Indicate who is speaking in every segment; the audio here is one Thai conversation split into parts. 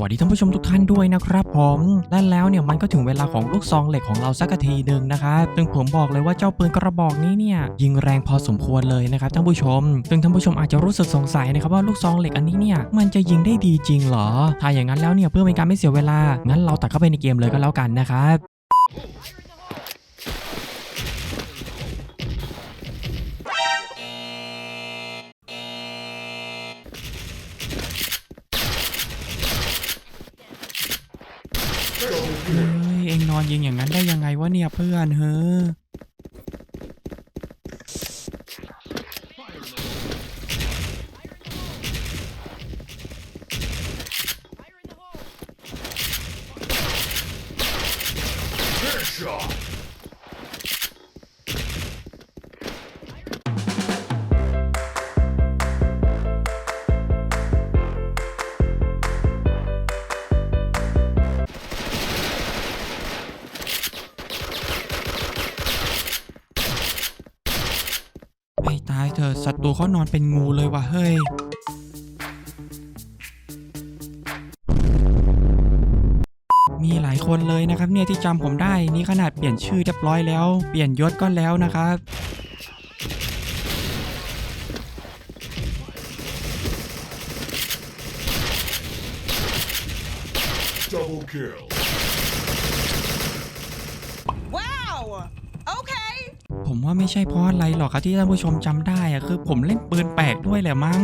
Speaker 1: สวัสดีท่านผู้ชมทุกท่านด้วยนะครับผมและแล้วเนี่ยมันก็ถึงเวลาของลูกซองเหล็กของเราสักทีหนึ่งนะครับซึ่งผมบอกเลยว่าเจ้าปืนกระบอกนี้เนี่ยยิงแรงพอสมควรเลยนะครับท่านผู้ชม ซึ่งท่านผู้ชมอาจจะรู้สึกสงสัยนะครับว่าลูกซองเหล็กอันนี้เนี่ยมันจะยิงได้ดีจริงเหรอ ถ้าอย่างนั้นแล้วเนี่ยเพื่อเป็นการไม่เสียเวลางั้นเราตัดเข้าไปในเกมเลยก็แล้วกันนะครับ อนยิงอย่างนั้นได้ยังไงวะเนี่ยเพื่อนเฮ้อายเถอะศัตรูเขานอนเป็นงูเลยว่ะเฮ้ยมีหลายคนเลยนะครับเนี่ยที่จำผมได้นี่ขนาดเปลี่ยนชื่อเรียบร้อยแล้ว เปลี่ยนยศก็แล้วนะครับ
Speaker 2: Double kill.
Speaker 3: Wow! Okay.
Speaker 1: ผมว่าไม่ใช่เพราะอะไรหรอกครับที่ท่านผู้ชมจำได้อะคือ ผมเล่นปืนแปลกด้วยแหละมั้ง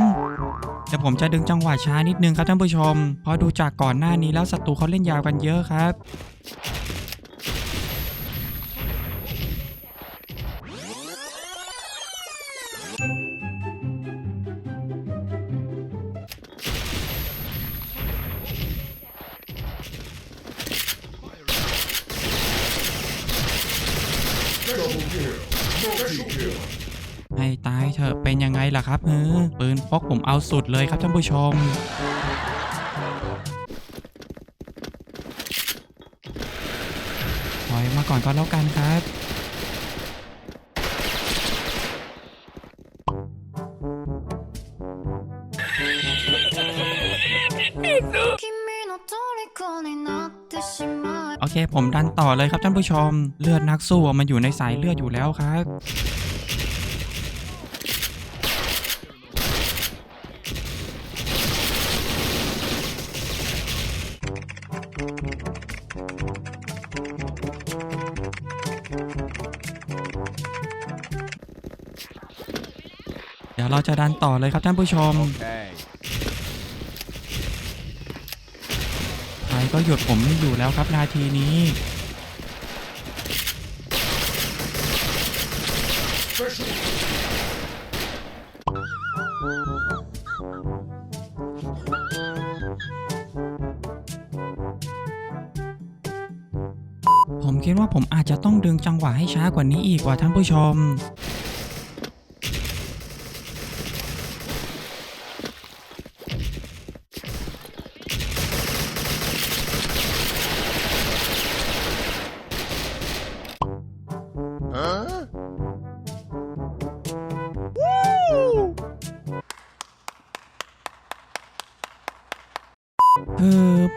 Speaker 1: แต่ผมจะดึงจังหวะช้านิดนึงครับท่านผู้ชม เพราะดูจากก่อนหน้านี้แล้วศัตรูเขาเล่นยาวกันเยอะครับ ให้ตายเถอะเป็นยังไงล่ะครับเฮ้อปืนพกผมเอาสุดเลยครับท่านผู้ชม ถอยมาก่อนก็แล้วกันครับ เคผมดันต่อเลยครับท่านผู้ชม เลือดนักสู้มันอยู่ในสายเลือดอยู่แล้วครับเดี๋ยวเราจะดันต่อเลยครับท่านผู้ชม
Speaker 2: Okay.
Speaker 1: ใคร ก็หยุดผมไม่อยู่แล้วครับนาทีนี้ ผมคิดว่าผมอาจจะต้องดึงจังหวะให้ช้ากว่านี้อีกว่าท่านผู้ชม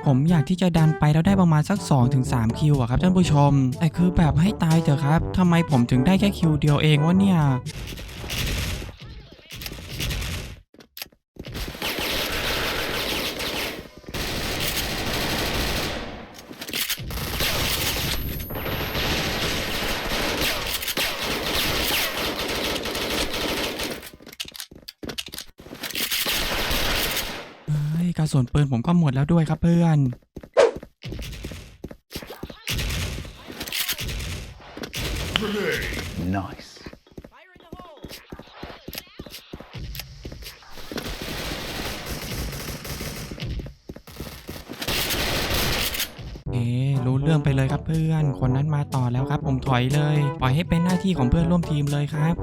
Speaker 1: ผมอยากที่จะดันไปแล้วได้ประมาณสัก 2-3 คิวอะครับท่านผู้ชม แต่คือแบบให้ตายเถอะครับทำไมผมถึงได้แค่คิวเดียวเองวะเนี่ย กระสุนปืนผมก็หมดแล้วด้วยครับเพื่อน
Speaker 4: Nice.
Speaker 1: เอ๊รู้เรื่องไปเลยครับเพื่อน คนนั้นมาต่อแล้วครับ ผมถอยเลย ปล่อยให้เป็นหน้าที่ของเพื่อนร่วมทีมเลยครับ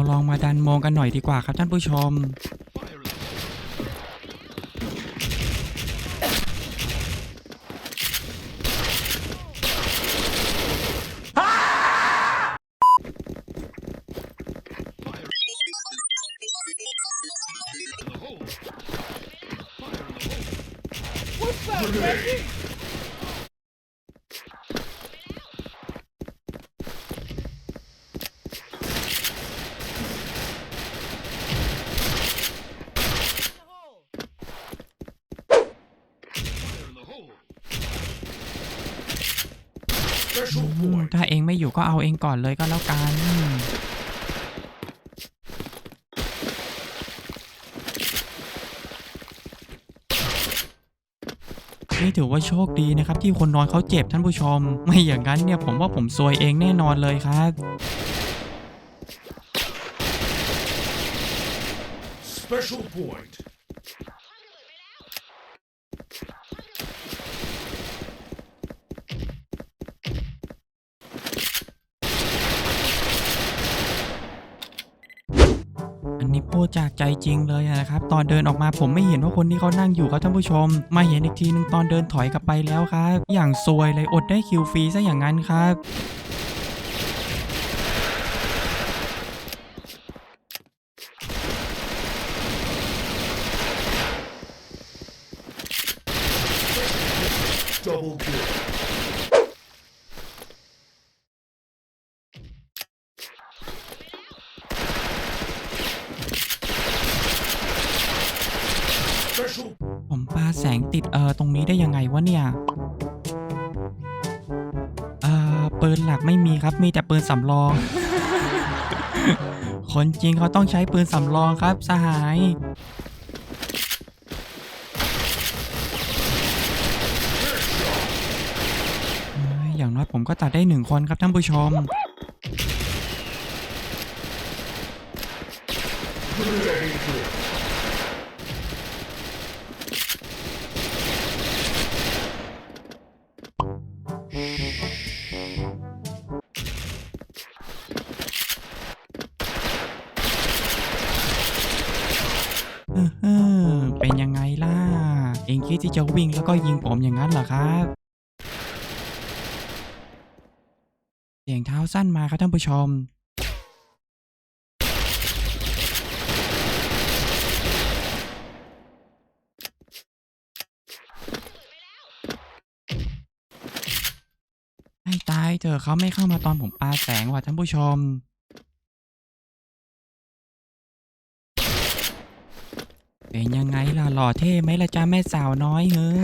Speaker 1: ราลองมาดันมองกันหน่อยดีกว่าครับท่านผู้ชม What's? ถ้าเองไม่อยู่ก็เอาเองก่อนเลยก็แล้วกัน นี่ถือว่าโชคดีนะครับ ที่คนนอนเขาเจ็บท่านผู้ชม ไม่อย่างนั้นเนี่ยผมว่าผมซวยเองแน่นอนเลยครับ อันนี้พูดจากใจจริงเลยนะครับ ตอนเดินออกมาผมไม่เห็นว่าคนที่เขานั่งอยู่ครับท่านผู้ชม มาเห็นอีกทีนึงตอนเดินถอยกลับไปแล้วครับ อย่างซวยเลยอดได้คิวฟรีซะอย่างนั้นครับ
Speaker 2: Double kill. Special
Speaker 1: ผมปา แสงติดเออตรงนี้ได้ยังไงวะเนี่ยเออปืนหลักไม่มีครับมีแต่ปืนสำรอง คนจริงเขาต้องใช้ปืนสำรองครับสหายเอ้ยอย่างน้อยผมก็ตัดได้หนึ่งคนครับท่านผู้ชม เป็นยังไงล่ะ เองคิดที่จะวิ่งแล้วก็ยิงผมอย่างนั้นเหรอครับเสียงเท้าสั้นมาครับท่านผู้ชมให้ตายเถอะเขาไม่เข้ามาตอนผมปาแสงว่ะท่านผู้ชม เป็นยัง ไงล่ะหล่อเท่ไหมล่ะจ้าแม่สาวน้อยเฮ้อ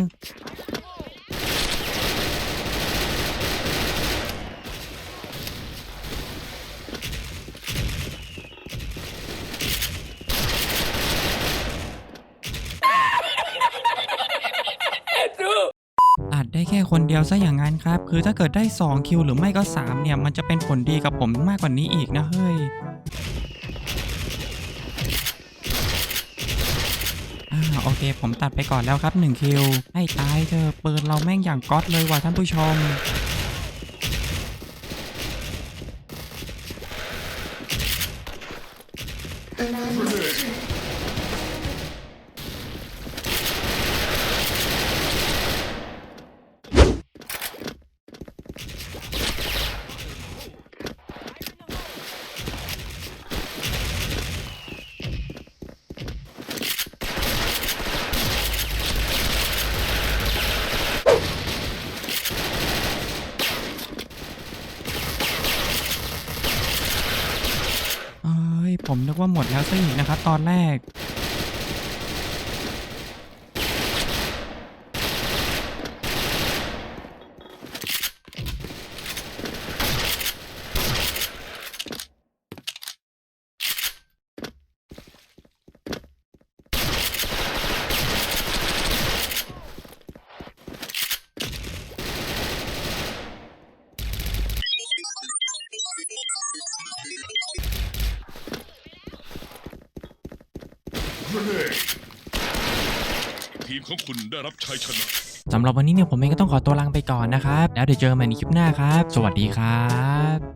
Speaker 1: ได้แค่คนเดียวซะอย่างนั้นครับ คือถ้าเกิดได้ 2 คิวหรือไม่ก็ 3 เนี่ย มันจะเป็นผลดีกับผมมากกว่านี้อีกนะเฮ้ย อ่า โอเค ผมตัดไปก่อนแล้วครับ1คิวให้ตายเธอะปืนเราแม่งอย่างก๊อตเลยว่ะท่านผู้ชม
Speaker 2: Grenade.
Speaker 1: เอ้ย ผมนึกว่าหมดแล้วซะอีกนะครับ ตอนแรก
Speaker 4: ทีมของคุณได้รับชัยชนะ
Speaker 1: สำหรับวันนี้เนี่ยผมเองก็ต้องขอตัวลาไปก่อนนะครับ แล้วเดี๋ยวเจอกันใหม่ในคลิปหน้าครับ สวัสดีครับ